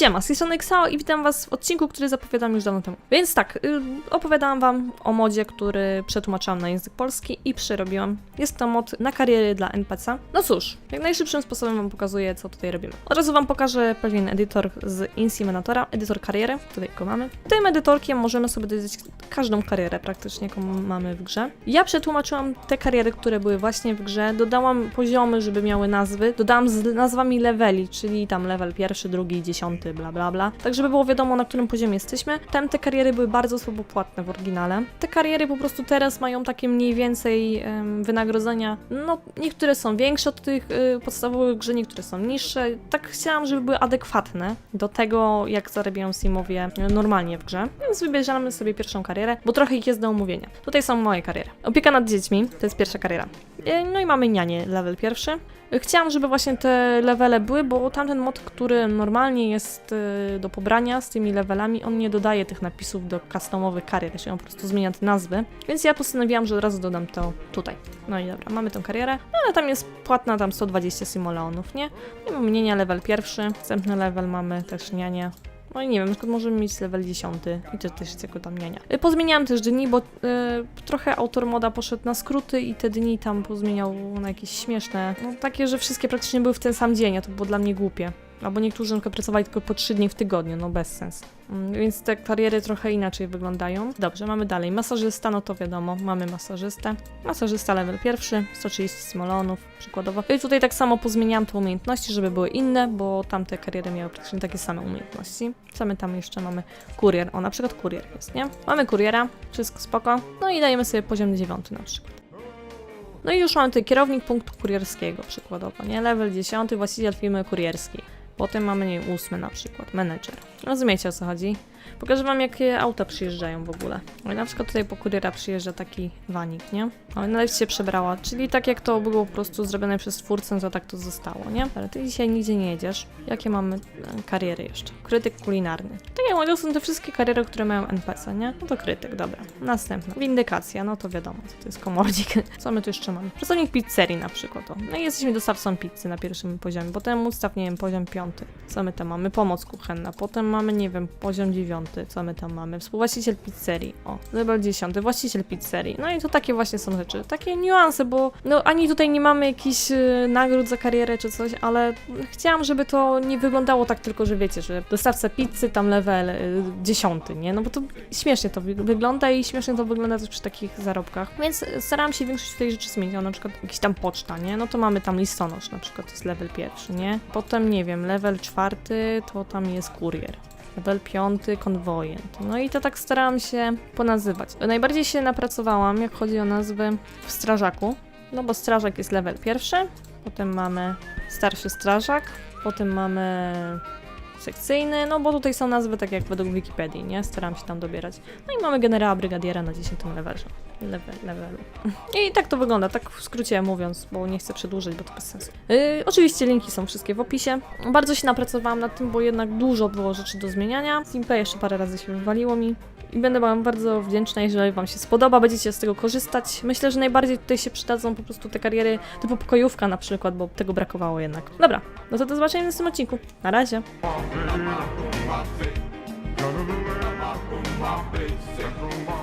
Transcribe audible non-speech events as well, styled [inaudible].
Siema, z Xao i witam was w odcinku, który zapowiadam już dawno temu. Więc tak, y, opowiadałam wam o modzie, który przetłumaczyłam na język polski i przerobiłam. Jest to mod na kariery dla NPC. No cóż, jak najszybszym sposobem wam pokazuję, co tutaj robimy. Od razu wam pokażę pewien edytor z Inseminatora, edytor kariery, tutaj go mamy. Tym edytorkiem możemy sobie dodać każdą karierę praktycznie, jaką mamy w grze. Ja przetłumaczyłam te kariery, które były właśnie w grze, dodałam poziomy, żeby miały nazwy, dodałam z nazwami leveli, czyli tam level pierwszy, drugi, dziesiąty, bla bla bla, tak żeby było wiadomo na którym poziomie jesteśmy. Tam te kariery były bardzo słabo płatne w oryginale. Te kariery po prostu teraz mają takie mniej więcej em, wynagrodzenia, no niektóre są większe od tych y, podstawowych grze, niektóre są niższe. Tak chciałam, żeby były adekwatne do tego, jak zarabiają Simowie normalnie w grze, więc wybierzemy sobie pierwszą karierę, bo trochę ich jest do omówienia. Tutaj są moje kariery. Opieka nad dziećmi, to jest pierwsza kariera. Y, No i mamy nianie, level pierwszy. Chciałam, żeby właśnie te levele były, bo tamten mod, który normalnie jest y, do pobrania z tymi levelami, on nie dodaje tych napisów do customowych karier, czyli on po prostu zmienia te nazwy. Więc ja postanowiłam, że od razu dodam to tutaj. No i dobra, mamy tę karierę, no ale tam jest płatna tam 120 simoleonów, nie? I mamy nienia level pierwszy, następny level mamy też nianie. No i nie wiem, przykład możemy mieć level 10 i to też jest jako tam niania. Y, Pozmieniałam też dni, bo y, trochę autor moda poszedł na skróty i te dni tam pozmieniał na jakieś śmieszne, no takie, że wszystkie praktycznie były w ten sam dzień, a to było dla mnie głupie. Albo niektórzy na pracowali tylko po 3 dni w tygodniu, no bez sensu. Mm, Więc te kariery trochę inaczej wyglądają. Dobrze, mamy dalej. Masażysta, no to wiadomo, mamy masażystę. Masażysta level pierwszy, 130 smolonów, przykładowo. I tutaj tak samo pozmieniałam te umiejętności, żeby były inne, bo tamte kariery miały praktycznie takie same umiejętności. Co my tam jeszcze mamy? Kurier, o na przykład kurier jest, nie? Mamy kuriera, wszystko spoko. No i dajemy sobie poziom 9 na przykład. No i już mamy tutaj kierownik punktu kurierskiego przykładowo, nie? Level 10, właściciel firmy kurierskiej. Potem mamy, nie wiem, ósmy na przykład, menedżer. Rozumiecie o co chodzi? Pokażę wam, jakie auta przyjeżdżają w ogóle. No na przykład tutaj po kuriera przyjeżdża taki wanik, nie? O, nawet się przebrała, czyli tak jak to było po prostu zrobione przez twórcę, to tak to zostało, nie? Ale ty dzisiaj nigdzie nie jedziesz. Jakie mamy e, kariery jeszcze? Krytyk kulinarny. Tak jak mówię, są te wszystkie kariery, które mają NPC, nie? No to krytyk, dobra. Następna. Windykacja, no to wiadomo, to jest komornik. [laughs] Co my tu jeszcze mamy? Pracownik pizzerii na przykład, o. No i jesteśmy dostawcą pizzy na pierwszym poziomie. Potem ustaw, nie wiem, poziom piąty. Co my tam mamy? Pomoc kuchenna. Potem mamy, nie wiem, poziom dziewiąty. Co my tam mamy? Współwłaściciel pizzerii. O, level dziesiąty. Właściciel pizzerii. No i to takie właśnie są rzeczy. Takie niuanse, bo no ani tutaj nie mamy jakichś y, nagród za karierę czy coś, ale chciałam, żeby to nie wyglądało tak tylko, że wiecie, że dostawca pizzy tam level y, dziesiąty, nie? No bo to śmiesznie to wy- wygląda i śmiesznie to wygląda też przy takich zarobkach. Więc y, starałam się większość tej rzeczy zmienić. O, na przykład jakiś tam poczta, nie? No to mamy tam listonosz na przykład, to jest level pierwszy, nie? Potem, nie wiem, level czwarty to tam jest kurier. Level piąty, konwojent. No i to tak starałam się ponazywać. Najbardziej się napracowałam, jak chodzi o nazwy, w strażaku. No bo strażak jest level pierwszy, potem mamy starszy strażak, potem mamy sekcyjny, no bo tutaj są nazwy tak jak według Wikipedii, nie? Staram się tam dobierać. No i mamy generała brygadiera na 10 levelze. Level, levelu. I tak to wygląda, tak w skrócie mówiąc, bo nie chcę przedłużyć, bo to bez sensu. Yy, oczywiście linki są wszystkie w opisie. Bardzo się napracowałam nad tym, bo jednak dużo było rzeczy do zmieniania. Simple jeszcze parę razy się wywaliło mi. I będę Wam bardzo wdzięczna, jeżeli Wam się spodoba, będziecie z tego korzystać. Myślę, że najbardziej tutaj się przydadzą po prostu te kariery typu pokojówka na przykład, bo tego brakowało jednak. Dobra, no to do zobaczenia w następnym odcinku. Na razie. My face, my face,